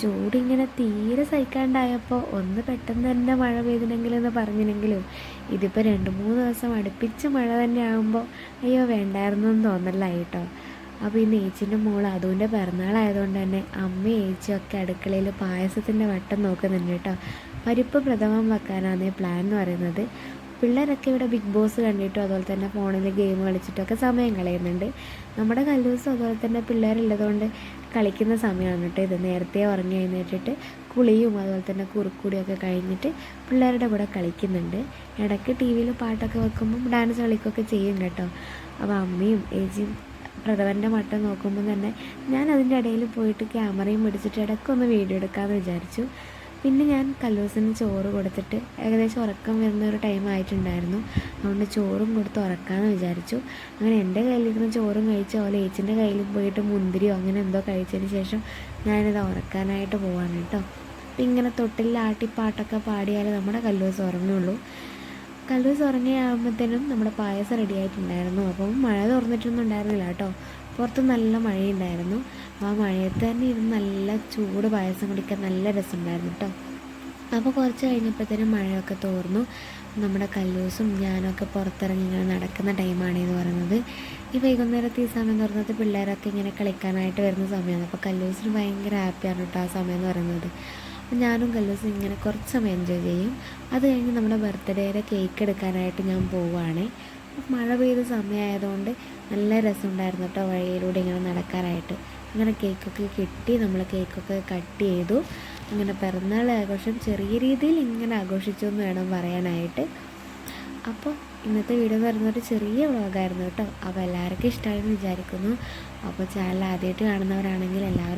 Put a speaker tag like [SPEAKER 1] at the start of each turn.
[SPEAKER 1] ചൂടിങ്ങനെ തീരെ സഹിക്കാണ്ടായപ്പോൾ ഒന്ന് പെട്ടെന്ന് തന്നെ മഴ പെയ്തിനെങ്കിലെന്ന് പറഞ്ഞില്ലെങ്കിലും ഇതിപ്പോൾ രണ്ട് മൂന്ന് ദിവസം അടുപ്പിച്ച് മഴ തന്നെ ആകുമ്പോൾ അയ്യോ വേണ്ടായിരുന്നു എന്ന് തോന്നലായി കേട്ടോ. അപ്പോൾ ഈ നേച്ചിന്റെ മോൾ അതുകൊണ്ട് പിറന്നാളായതുകൊണ്ട് തന്നെ അമ്മയും ഏച്ചിയും ഒക്കെ അടുക്കളയിൽ പായസത്തിന്റെ വട്ടം നോക്കുന്നുണ്ട് കേട്ടോ. പരിപ്പ് പ്രഥമം വെക്കാനാണ് പ്ലാൻ എന്ന് പറയുന്നത്. പിള്ളേരൊക്കെ ഇവിടെ ബിഗ് ബോസ് കണ്ടിട്ടും അതുപോലെ തന്നെ ഫോണിൽ ഗെയിം കളിച്ചിട്ടൊക്കെ സമയം കളയുന്നുണ്ട്. നമ്മുടെ കല്ലൂസും അതുപോലെ തന്നെ പിള്ളേരുള്ളതുകൊണ്ട് കളിക്കുന്ന സമയമാണ് കേട്ടോ ഇത്. നേരത്തെ ഉറങ്ങി എഴുന്നേറ്റിട്ട് കുളിയും അതുപോലെ തന്നെ കുറുക്കുടിയൊക്കെ കഴിഞ്ഞിട്ട് പിള്ളേരുടെ കൂടെ കളിക്കുന്നുണ്ട്. ഇടയ്ക്ക് ടി വിയിൽ പാട്ടൊക്കെ വെക്കുമ്പം ഡാൻസ് കളിക്കുകയൊക്കെ ചെയ്യും കേട്ടോ. അപ്പോൾ അമ്മയും ഏച്ചിയും പ്രഥമന്റെ മട്ടം നോക്കുമ്പോൾ തന്നെ ഞാൻ അതിന്റെ ഇടയിൽ പോയിട്ട് ക്യാമറയും പിടിച്ചിട്ട് ഇടയ്ക്കൊന്ന് വീഡിയോ എടുക്കാമെന്ന് വിചാരിച്ചു. പിന്നെ ഞാൻ കല്ലൂസിന് ചോറ് കൊടുത്തിട്ട് ഏകദേശം ഉറക്കം വരുന്ന ഒരു ടൈം ആയിട്ടുണ്ടായിരുന്നു. അതുകൊണ്ട് ചോറും കൊടുത്ത് ഉറക്കാമെന്ന് വിചാരിച്ചു. അങ്ങനെ എന്റെ കയ്യിലിരുന്ന് ചോറും കഴിച്ച പോലെ ഏച്ചിന്റെ കയ്യിൽ പോയിട്ട് മുന്തിരിയോ അങ്ങനെ എന്തോ കഴിച്ചതിന് ശേഷം ഞാനിത് ഉറക്കാനായിട്ട് പോവാണ് കേട്ടോ. അപ്പം ഇങ്ങനെ തൊട്ടിലാട്ടിപ്പാട്ടൊക്കെ പാടിയാലേ നമ്മുടെ കല്ലൂസ് ഉറങ്ങുള്ളൂ. കല്ലൂസ് ഉറങ്ങിയാകുമ്പോഴത്തേനും നമ്മുടെ പായസം റെഡി ആയിട്ടുണ്ടായിരുന്നു. അപ്പം മഴ തുറന്നിട്ടൊന്നും ഉണ്ടായിരുന്നില്ല കേട്ടോ. പുറത്ത് നല്ല മഴയുണ്ടായിരുന്നു. ആ മഴയത്ത് തന്നെ ഇരുന്ന് നല്ല ചൂട് പായസം കുടിക്കാൻ നല്ല രസമുണ്ടായിരുന്നു കേട്ടോ. അപ്പോൾ കുറച്ച് കഴിഞ്ഞപ്പോഴത്തേനും മഴയൊക്കെ തോർന്നു. നമ്മുടെ കല്ലൂസും ഞാനൊക്കെ പുറത്തിറങ്ങി ഇങ്ങനെ നടക്കുന്ന ടൈമാണ് എന്ന് പറയുന്നത്. ഈ വൈകുന്നേരത്തെ ഈ സമയം തുറന്നത് പിള്ളേരൊക്കെ ഇങ്ങനെ കളിക്കാനായിട്ട് വരുന്ന സമയമാണ്. അപ്പോൾ കല്ലൂസിന് ഭയങ്കര ഹാപ്പിയാണ് കേട്ടോ ആ സമയം എന്ന് പറയുന്നത്. അപ്പോൾ ഞാനും കല്ലൂസും ഇങ്ങനെ കുറച്ച് സമയം എൻജോയ് ചെയ്യും. അത് കഴിഞ്ഞ് നമ്മുടെ ബർത്ത്ഡേയുടെ കേക്ക് എടുക്കാനായിട്ട് ഞാൻ പോവുകയാണ് മഴ പെയ്ത സമയമായതുകൊണ്ട് നല്ല രസമുണ്ടായിരുന്നു കേട്ടോ വഴിയിലൂടെ ഇങ്ങനെ നടക്കാനായിട്ട്. അങ്ങനെ കേക്കൊക്കെ കിട്ടി നമ്മൾ കേക്കൊക്കെ കട്ട് ചെയ്തു. അങ്ങനെ പിറന്നാൾ ആഘോഷം ചെറിയ രീതിയിൽ ഇങ്ങനെ ആഘോഷിച്ചു എന്ന് വേണം പറയാനായിട്ട്. അപ്പോൾ ഇന്നത്തെ വീഡിയോ എന്ന് പറയുന്നത് ഒരു ചെറിയ വ്ളോഗായിരുന്നു കേട്ടോ അപ്പോൾ എല്ലാവർക്കും ഇഷ്ടമായെന്ന് വിചാരിക്കുന്നു. അപ്പോൾ ചാനൽ ആദ്യമായിട്ട് കാണുന്നവരാണെങ്കിൽ എല്ലാവരും